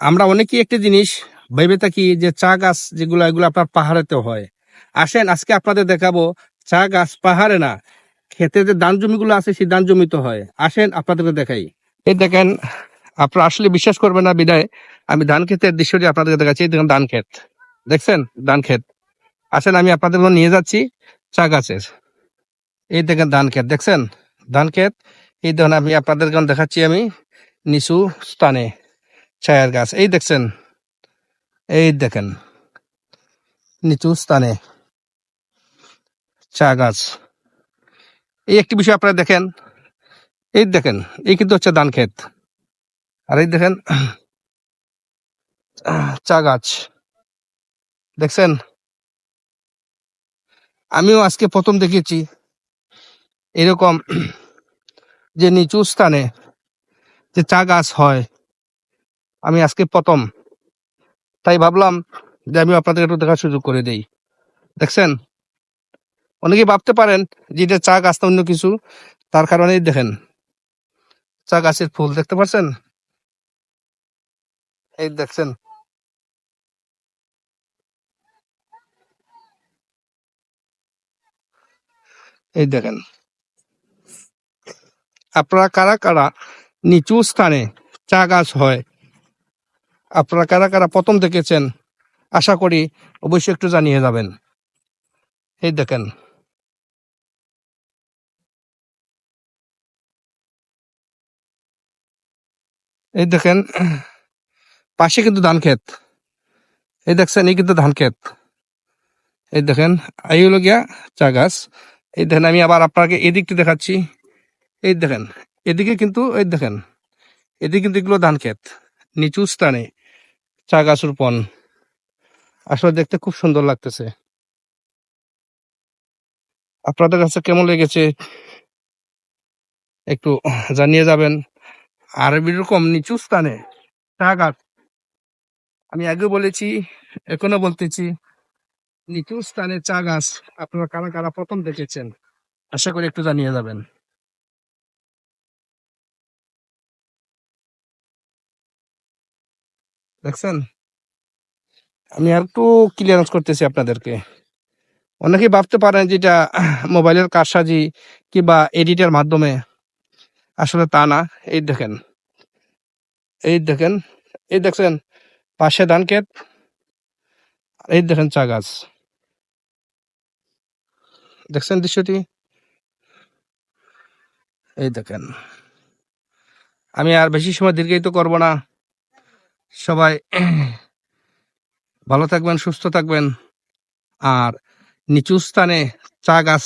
আমরা অনেকেই একটা জিনিস ভেবে থাকি যে চা গাছ যেগুলো, এগুলো আপনার পাহাড়েতে হয়। আসেন, আজকে আপনাদের দেখাবো, চা গাছ পাহাড়ে না খেতে যে ধান জমিগুলো আছে, সেই ধান জমিতে হয়। আসেন, আপনাদেরকে দেখাই। এই দেখেন, আপনারা আসলে বিশ্বাস করবেন না বিদায়, আমি ধান ক্ষেতের দৃশ্যটি আপনাদেরকে দেখাচ্ছি। এই দেখেন, ধান ক্ষেত। দেখছেন? ধান ক্ষেত। আসেন, আমি আপনাদের নিয়ে যাচ্ছি চা গাছের। এই দেখেন, ধান ক্ষেত। দেখছেন? ধান ক্ষেত। এই দেখেন, আমি আপনাদের দেখাচ্ছি আমি নিচু স্থানে। ছায়ার গাছ। এই দেখছেন? এই দেখেন। নিচু স্থানে চা গাছ। এই একটি বিষয় আপনারা দেখেন। এই দেখেন, এই কিন্তু হচ্ছে ধান ক্ষেত। আর এই দেখেন, চা গাছ। দেখছেন? আমিও আজকে প্রথম দেখেছি এরকম যে নিচু স্থানে যে চা গাছ হয় আমি আজকে প্রথম। তাই ভাবলাম যে আমি আপনাদের একটু দেখার সুযোগ করে দেই। দেখছেন? অনেকে ভাবতে পারেন যে এটা চা গাছ অন্য কিছু, তার কারণেই দেখেন। চা গাছের ফুল দেখতে পাচ্ছেন? এই দেখছেন। এই দেখেন। আপনারা কারা কারা নিচু স্থানে চা গাছ হয় আপনারা কারা কারা প্রথম দেখেছেন, আশা করি অবশ্যই একটু জানিয়ে যাবেন। এই দেখেন। এই দেখেন, পাশে কিন্তু ধান ক্ষেত। এই দেখছেন, এই কিন্তু ধান ক্ষেত। এই দেখেন এই গিয়া চা গাছ। এই দেখেন, আমি আবার আপনাকে এদিকটি দেখাচ্ছি। এই দেখেন, এদিকে কিন্তু, এই দেখেন, এদিকে কিন্তু এগুলো ধান ক্ষেত। নিচু স্থানে চা গাছ রোপণ আসলে দেখতে খুব সুন্দর লাগতেছে। আপনাদের কাছে কেমন লেগেছে? একটু জানিয়ে যাবেন। আর এরকম নিচু স্থানে চা গাছ। আমি আগে বলেছি, এখনও বলতেছি, নিচু স্থানে চা গাছ আপনারা কারা কারা প্রথম দেখেছেন? আশা করি একটু জানিয়ে যাবেন। দেখছেন? আমি আর একটু ক্লিয়ারেন্স করতেছি আপনাদেরকে। অনেকেই ভাবতে পারেন যেটা মোবাইলের কারসাজি কিংবা এডিটের মাধ্যমে। আসলে তা না। এই দেখেন। এই দেখেন। এই দেখছেন? পাশে ধান ক্ষেত। এই দেখেন চা গাছ। দেখছেন দৃশ্যটি? এই দেখেন। আমি আর বেশি সময় দীর্ঘায়িত করব না। সবাই ভালো থাকবেন, সুস্থ থাকবেন। আর নিচু স্থানে চা গাছ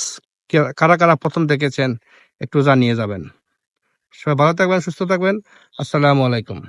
কারা কারা প্রথম দেখেছেন একটু জানিয়ে যাবেন। সবাই ভালো থাকবেন, সুস্থ থাকবেন। আসসালামু আলাইকুম।